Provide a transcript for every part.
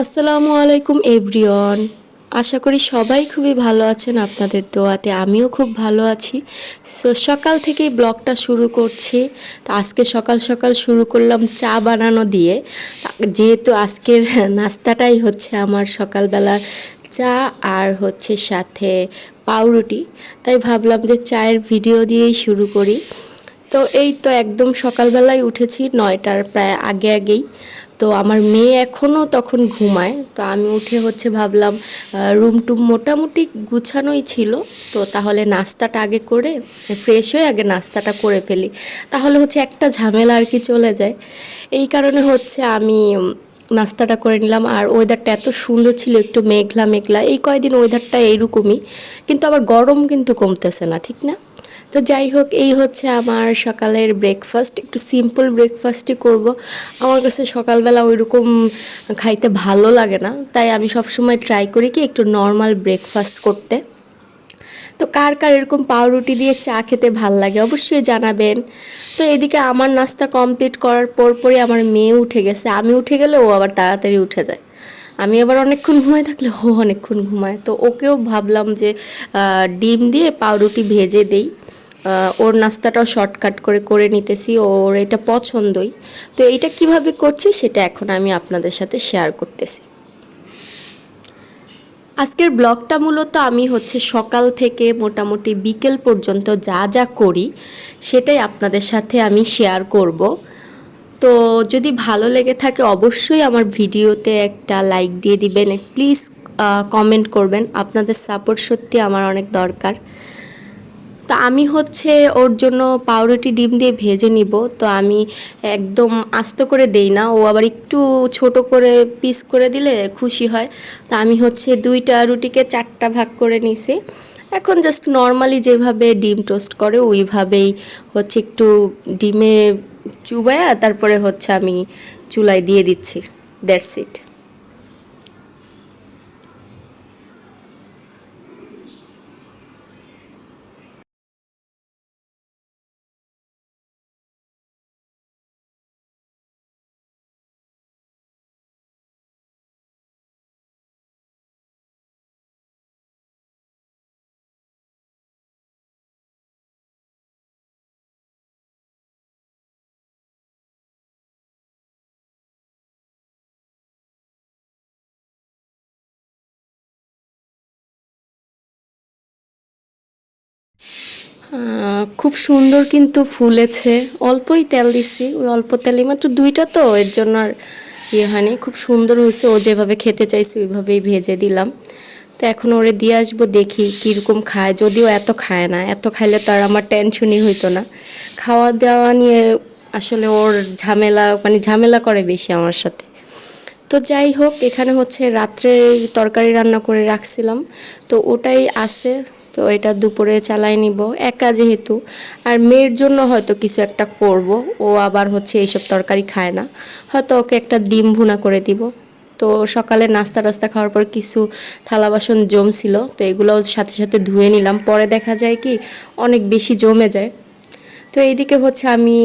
আসসালামু আলাইকুম, এভরিওয়ান। আশা করি সবাই খুবই ভালো আছেন, আপনাদের দোয়াতে আমিও খুব ভালো আছি। সো, সকাল থেকেই ব্লগটা শুরু করছি। তো আজকে সকাল সকাল শুরু করলাম চা বানানো দিয়ে। যেহেতু আজকের নাস্তাটাই হচ্ছে আমার সকালবেলার চা আর হচ্ছে সাথে পাউরুটি, তাই ভাবলাম যে চায়ের ভিডিও দিয়েই শুরু করি। তো এই তো একদম সকালবেলায় উঠেছি, নয়টার প্রায় আগে আগেই। তো আমার মেয়ে এখনও তখন ঘুমায়, তো আমি উঠে হচ্ছে ভাবলাম রুম টুম মোটামুটি গুছানোই ছিল, তো তাহলে নাস্তাটা আগে করে ফ্রেশ হয়ে আগে নাস্তাটা করে ফেলি। তাহলে হচ্ছে একটা ঝামেলা আর কি চলে যায়। এই কারণে হচ্ছে আমি নাস্তাটা করে নিলাম, আর ওয়েদারটা এত সুন্দর ছিল, একটু মেঘলা মেঘলা এই কয়দিন ওয়েদারটা এইরকমই, কিন্তু আবার গরম কিন্তু কমতেছে না, ঠিক না? তো যাই হোক, এই হচ্ছে আমার সকালের ব্রেকফাস্ট একটু সিম্পল ব্রেকফাস্টই করব। আমার কাছে সকালবেলা ওই রকম খাইতে ভালো লাগে না। তাই আমি সবসময় ট্রাই করি কি একটু নর্মাল ব্রেকফাস্ট করতে। তো কার কার এরকম পাউরুটি দিয়ে চা খেতে ভালো লাগে অবশ্যই জানাবেন। তো এদিকে আমার নাস্তা কমপ্লিট করার পর পরই আমার মেয়ে উঠে গেছে। আমি উঠে গেলে ও আবার তাড়াতাড়ি উঠে যায়। আমি আবার অনেকক্ষণ ঘুমায় থাকলে ও অনেকক্ষণ ঘুমায়। তো ওকেও ভাবলাম যে ডিম দিয়ে পাউরুটি ভেজে দেই। ওর নাস্তাটাও শর্টকাট করে করে নিতেছি, ওর এটা পছন্দই। তো এইটা কীভাবে করছি সেটা এখন আমি আপনাদের সাথে শেয়ার করতেছি। আজকের ব্লগটা মূলত আমি হচ্ছে সকাল থেকে মোটামুটি বিকেল পর্যন্ত যা যা করি, সেটাই আপনাদের সাথে আমি শেয়ার করব। তো যদি ভালো লেগে থাকে অবশ্যই আমার ভিডিওতে একটা লাইক দিয়ে দিবেন প্লিজ কমেন্ট করবেন। আপনাদের সাপোর্ট সত্যি আমার অনেক দরকার। তা আমি হচ্ছে ওর জন্য পাউরুটি ডিম দিয়ে ভেজে নিব। তো আমি একদম আস্ত করে দেই না। ও আবার একটু ছোট করে পিস করে দিলে খুশি হয়। তা আমি হচ্ছে দুইটা রুটিকে চারটা ভাগ করে নিছি। এখন জাস্ট নর্মালি যেভাবে ডিম টোস্ট করে, ওইভাবেই হচ্ছে একটু ডিমে চুবায়া তারপরে হচ্ছে আমি চুলায় দিয়ে দিচ্ছি। দ্যাটস ইট খুব সুন্দর কিন্তু ফুলেছে। অল্পই তেল দিছি, ওই অল্প তেলে মাত্র দুইটা তো, এর জন্য আর ইয়ে হয়নি। খুব সুন্দর হয়েছে, ও যেভাবে খেতে চাইছে, ওইভাবেই ভেজে দিলাম। তো এখন ওরে দিয়ে আসব, দেখি কীরকম খায়। যদিও এত খায় না, এত খাইলে তো আর আমার টেনশনই হইতো না। খাওয়া দাওয়া নিয়ে আসলে ওর ঝামেলা মানে ঝামেলা করে বেশি আমার সাথে। তো যাই হোক, এখানে হচ্ছে রাত্রে তরকারি রান্না করে রাখছিলাম। তো ওটাই আছে তো এটা দুপুরে চালাই নিব, একা যেহেতু। আর মেয়ের জন্য হয়তো কিছু একটা করব, ও আবার হচ্ছে এইসব তরকারি খায় না। হয়তো ওকে একটা ডিম ভুনা করে দিব। তো সকালে নাস্তা টাস্তা খাওয়ার পর কিছু থালা বাসন জমছিল, তো এগুলোও সাথে সাথে ধুয়ে নিলাম। পরে দেখা যায় কি, অনেক বেশি জমে যায়। তো এইদিকে হচ্ছে আমি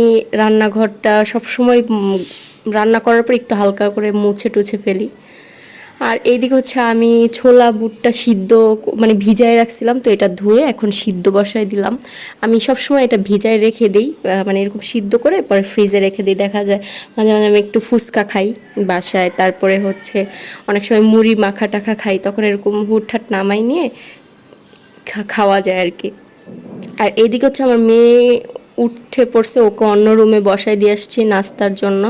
রান্নাঘরটা সবসময় রান্না করার পর একটু হালকা করে মুছে টুছে ফেলি। আর এইদিকে হচ্ছে আমি ছোলা বুটটা সিদ্ধ মানে ভিজায় রাখছিলাম, তো এটা ধুয়ে এখন সিদ্ধ বসাই দিলাম। আমি সবসময় এটা ভিজায় রেখে দিই মানে এরকম সিদ্ধ করে পরে ফ্রিজে রেখে দিই। দেখা যায় মাঝে মাঝে আমি একটু ফুচকা খাই বাসায়, তারপরে হচ্ছে অনেক সময় মুড়ি মাখা টাখা খাই, তখন এরকম হুটহাট নামাই নিয়ে খাওয়া যায় আর কি। আর এইদিকে হচ্ছে আমার মেয়ে উঠে পড়ছে, ওকে অন্য রুমে বসাই দিয়ে আসছি নাস্তার জন্য।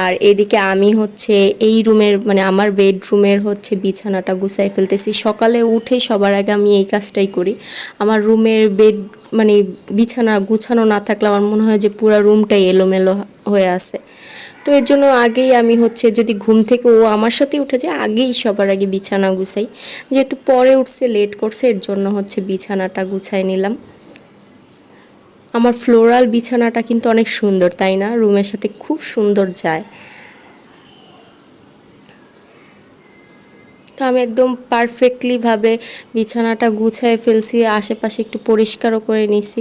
আর এদিকে আমি হচ্ছে এই রুমের মানে আমার বেডরুমের হচ্ছে বিছানাটা গুছাই ফেলতেছি। সকালে উঠে সবার আগে আমি এই কাজটাই করি। আমার রুমের বেড মানে বিছানা গুছানো না থাকলে আমার মনে হয় যে পুরো রুমটাই এলোমেলো হয়ে আছে। তো এর জন্য আগেই আমি হচ্ছে যদি ঘুম থেকে ও আমার সাথে উঠে যায়, আগেই সবার আগে বিছানা গুছাই। যেহেতু পরে উঠছে লেট করছে, এর জন্য হচ্ছে বিছানাটা গুছাই নিলাম। আমার ফ্লোরাল বিছানাটা কিন্তু অনেক সুন্দর, তাই না? রুমের সাথে খুব সুন্দর যায়। তো আমি একদম পারফেক্টলিভাবে বিছানাটা গুছায় ফেলছি, আশেপাশে একটু পরিষ্কারও করে নিছি।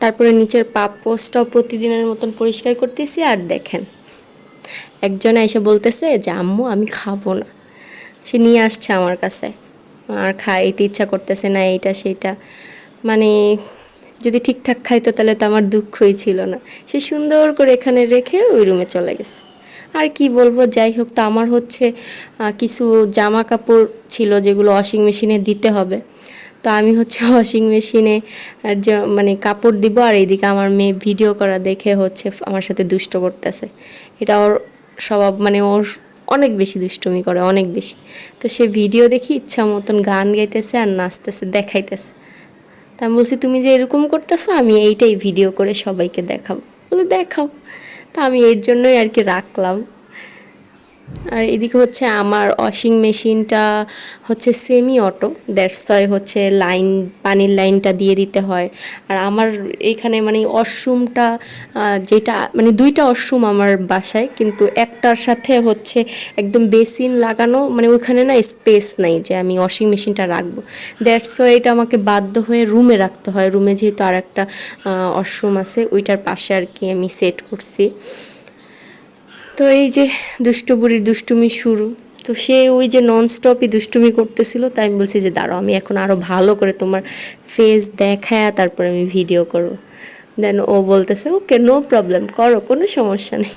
তারপরে নিচের পাপ পোস্টটাও প্রতিদিনের মতন পরিষ্কার করতেছি, আর দেখেন, একজন এসে বলতেছে যে, আম্মু, আমি খাব না। সে নিয়ে আসছে আমার কাছে। আর খাইতে ইচ্ছা করতেছে না, এইটা, সেইটা। মানে যদি ঠিকঠাক খাইতো তাহলে তো আমার দুঃখই ছিল না। সে সুন্দর করে এখানে রেখে ওই রুমে চলে গেছে। আর কি বলব, যাই হোক, তো আমার হচ্ছে কিছু জামা কাপড় ছিল যেগুলো ওয়াশিং মেশিনে দিতে হবে। তো আমি হচ্ছে ওয়াশিং মেশিনে মানে কাপড় দিব আর এইদিকে আমার মেয়ে ভিডিও করা দেখে হচ্ছে আমার সাথে দুষ্ট করতেছে। এটা ওর স্বভাব মানে ওর অনেক বেশি দুষ্টুমি করে, অনেক বেশি। তো সে ভিডিও দেখি ইচ্ছা মতন গান গাইতেছে আর নাচতেছে, দেখাইতেছে। তা আমি বলছি, তুমি যে এরকম করতেছো, আমি এইটাই ভিডিও করে সবাইকে দেখাবো। বলে, দেখাও। তা আমি এর জন্যই আর কি রাখলাম। আর এদিকে হচ্ছে আমার ওয়াশিং মেশিনটা হচ্ছে সেমি অটো দ্যাটস হয় হচ্ছে লাইন পানির লাইনটা দিয়ে দিতে হয়। আর আমার এখানে মানে ওয়াশরুমটা যেটা মানে দুইটা ওয়াশরুম আমার বাসায়, কিন্তু একটার সাথে হচ্ছে একদম বেসিন লাগানো মানে ওইখানে না স্পেস নাই যে আমি ওয়াশিং মেশিনটা রাখব। দ্যাটস ওয়াই এটা আমাকে বাধ্য হয়ে রুমে রাখতে হয়। রুমে যেহেতু আর একটা ওয়াশরুম আছে, ওইটার পাশে আর কি আমি সেট করছি। তো এই যে দুষ্টু বুড়ির দুষ্টুমি শুরু, তো সে ওই যে নন স্টপই দুষ্টুমি করতেছিল, তাই আমি বলছি যে দাঁড়াও, আমি এখন আরও ভালো করে তোমার ফেস দেখায় তারপরে আমি ভিডিও করব। দেন ও বলতেছে ওকে নো প্রবলেম করো, কোনো সমস্যা নেই।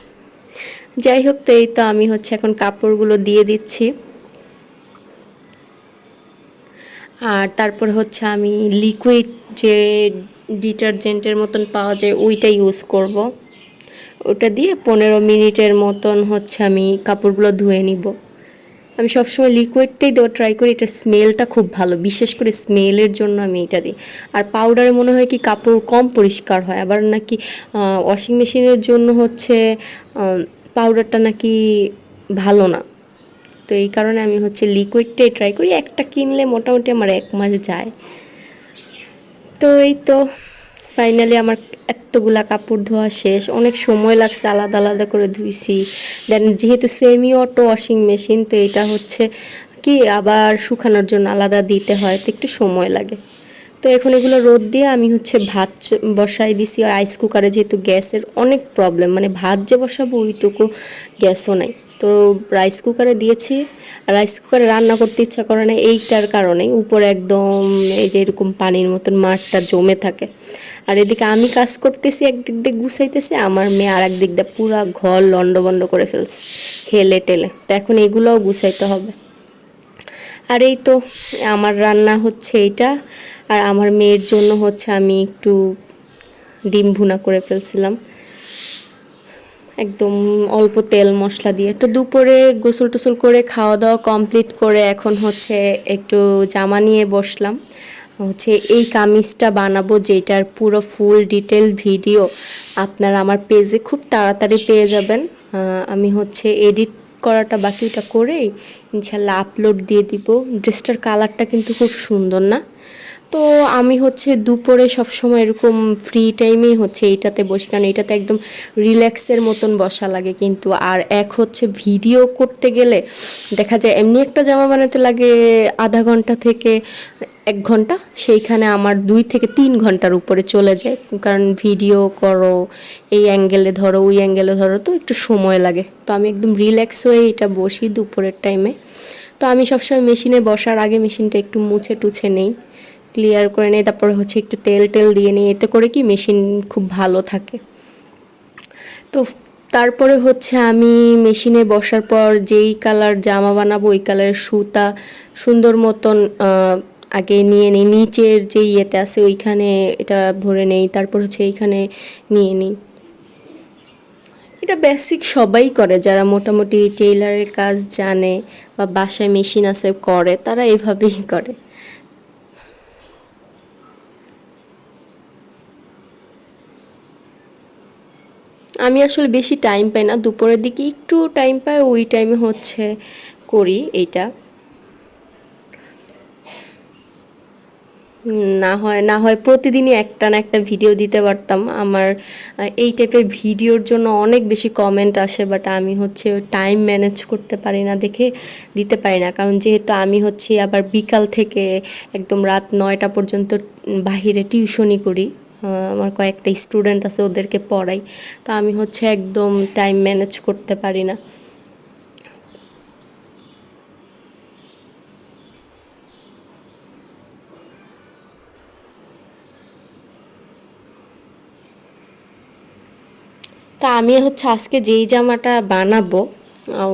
যাই হোক, তো এই তো আমি হচ্ছে এখন কাপড়গুলো দিয়ে দিচ্ছি। আর তারপর হচ্ছে আমি লিকুইড যে ডিটারজেন্টের মতন পাওয়া যায়, ওইটা ইউজ করব। ওটা দিয়ে পনেরো মিনিটের মতন হচ্ছে আমি কাপড়গুলো ধুয়ে নিব। আমি সবসময় লিকুইডটাই দেওয়া ট্রাই করি, এটা স্মেলটা খুব ভালো, বিশেষ করে স্মেলের জন্য আমি এটা দিই। আর পাউডারে মনে হয় কি কাপড় কম পরিষ্কার হয়, আবার নাকি ওয়াশিং মেশিনের জন্য হচ্ছে পাউডারটা নাকি ভালো না। তো এই কারণে আমি হচ্ছে লিকুইডটাই ট্রাই করি, একটা কিনলে মোটামুটি আমার এক মাস যায়। তো এই তো ফাইনালি আমার এতগুলা কাপড় ধোয়া শেষ, অনেক সময় লাগছে আলাদা আলাদা করে ধুইছি। দেন যেহেতু সেমি অটো ওয়াশিং মেশিন তো এটা হচ্ছে কি আবার শুকানোর জন্য আলাদা দিতে হয়, তো একটু সময় লাগে। তো এখন এগুলো রোদ দিয়ে আমি হচ্ছে ভাত বসাই দিছি। আর রাইস কুকারে যেহেতু গ্যাসের অনেক প্রবলেম মানে ভাত যে বসাবো ওইটুকু গ্যাসও নাই। তো রাইস কুকারে দিয়েছি। রাইস কুকারে রান্না করতে ইচ্ছা করে না, এইটার কারণে উপরে একদম এই যে এরকম পানির মতন মাঠটা জমে থাকে। আর এদিকে আমি কাজ করতেছি, একদিক দিয়ে গুছাইতেছি, আমার মেয়ে আর একদিক দিয়ে পুরা ঘর লন্ডবন্ড করে ফেলছে, খেলে টেলে। তো এখন এগুলোও গুছাইতে হবে। আর এই তো, আমার রান্না হচ্ছে এইটা। আর আমার মেয়ের জন্য হচ্ছে আমি একটু ডিম ভুনা করে ফেলছিলাম। একদম অল্প তেল মশলা দিয়ে। তো দুপুরে গোসল টোসল করে খাওয়া দাওয়া কমপ্লিট করে এখন হচ্ছে একটু জামা নিয়ে বসলাম। হচ্ছে এই কামিজটা বানাবো যেটার পুরো ফুল ডিটেল ভিডিও আপনারা আমার পেজে খুব তাড়াতাড়ি পেয়ে যাবেন। আমি হচ্ছে এডিট করাটা বাকিটা করেই ইনশাল্লাহ আপলোড দিয়ে দিব। ড্রেসটার কালারটা কিন্তু খুব সুন্দর না? তো আমি হচ্ছে দুপুরে সবসময় এরকম ফ্রি টাইমেই হচ্ছে এইটাতে বসি। কারণ এইটাতে একদম রিল্যাক্সের মতন বসা লাগে কিন্তু। আর এক হচ্ছে ভিডিও করতে গেলে দেখা যায় এমনি একটা জামা বানাতে লাগে আধা ঘণ্টা থেকে এক ঘণ্টা। সেইখানে আমার দুই থেকে তিন ঘণ্টার উপরে চলে যায়। কারণ ভিডিও করো, এই অ্যাঙ্গেলে ধরো, ওই অ্যাঙ্গেলে ধরো, তো একটু সময় লাগে। তো আমি একদম রিল্যাক্স হয়ে এটা বসি দুপুরের টাইমে তো আমি সবসময় মেশিনে বসার আগে মেশিনটা একটু মুছে টুছে নেই। ক্লিয়ার করে নেই, তারপরে হচ্ছে একটু তেল টেল দিয়ে নিই, এতে করে কি মেশিন খুব ভালো থাকে। তো তারপরে হচ্ছে আমি মেশিনে বসার পর যেই কালার জামা বানাবো, ওই কালারের সুতা সুন্দর মতন আগে নিয়ে নিই, নিচের যে ইয়েতে আছে ওইখানে এটা ভরে নেই, তারপর হচ্ছে এইখানে নিয়ে নিই। এটা বেসিক সবাই করে, যারা মোটামুটি টেইলারের কাজ জানে বা বাসায় মেশিন আছে, করে, তারা এভাবেই করে। আমি আসলে বেশি টাইম পাই না। দুপুরের দিকে একটু টাইম পাই, ওই টাইমে হচ্ছে করি এইটা। না হয় না হয় প্রতিদিনই একটা না একটা ভিডিও দিতে পারতাম। আমার এই টাইপের ভিডিওর জন্য অনেক বেশি কমেন্ট আসে বাট আমি হচ্ছে টাইম ম্যানেজ করতে পারি না দেখে দিতে পারি না। কারণ যেহেতু আমি হচ্ছে আবার বিকাল থেকে একদম রাত নয়টা পর্যন্ত বাহিরে টিউশনি করি। আমার কয়েকটা স্টুডেন্ট আছে, ওদেরকে পড়াই। তো আমি হচ্ছে একদম টাইম ম্যানেজ করতে পারি না। তা আমি হচ্ছে আজকে যেই জামাটা বানাবো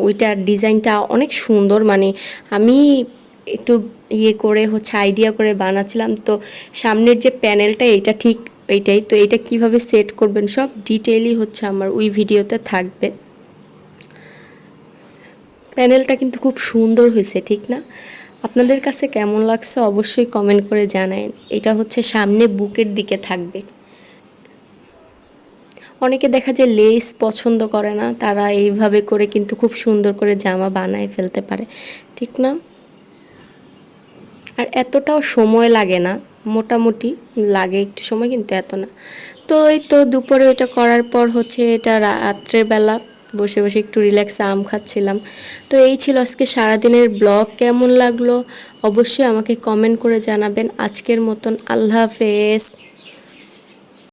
ওইটার ডিজাইনটা অনেক সুন্দর মানে আমি একটু ইয়ে করে হচ্ছে আইডিয়া করে বানাচ্ছিলাম। তো সামনের যে প্যানেলটা এটা ঠিক এইটাই তো, এটা কীভাবে সেট করবেন সব ডিটেইলই হচ্ছে আমার ওই ভিডিওতে থাকবে। প্যানেলটা কিন্তু খুব সুন্দর হয়েছে, ঠিক না? আপনাদের কাছে কেমন লাগছে অবশ্যই কমেন্ট করে জানায়েন। এটা হচ্ছে সামনে বুকের দিকে থাকবে। অনেকে দেখা যায় লেস পছন্দ করে না, তারা এইভাবে করে কিন্তু খুব সুন্দর করে জামা বানায় ফেলতে পারে, ঠিক না? আর এতটাও সময় লাগে না। মোটামুটি লাগে একটু সময়, কিন্তু এত না। তো এই তো দুপুরে এটা করার পর হচ্ছে এটা রাত্রের বেলা বসে বসে একটু রিল্যাক্সে আম খাচ্ছিলাম। তো এই ছিল আজকে সারাদিনের ব্লগ। কেমন লাগল? অবশ্যই আমাকে কমেন্ট করে জানাবেন। আজকের মতন আল্লাহ হাফেজ।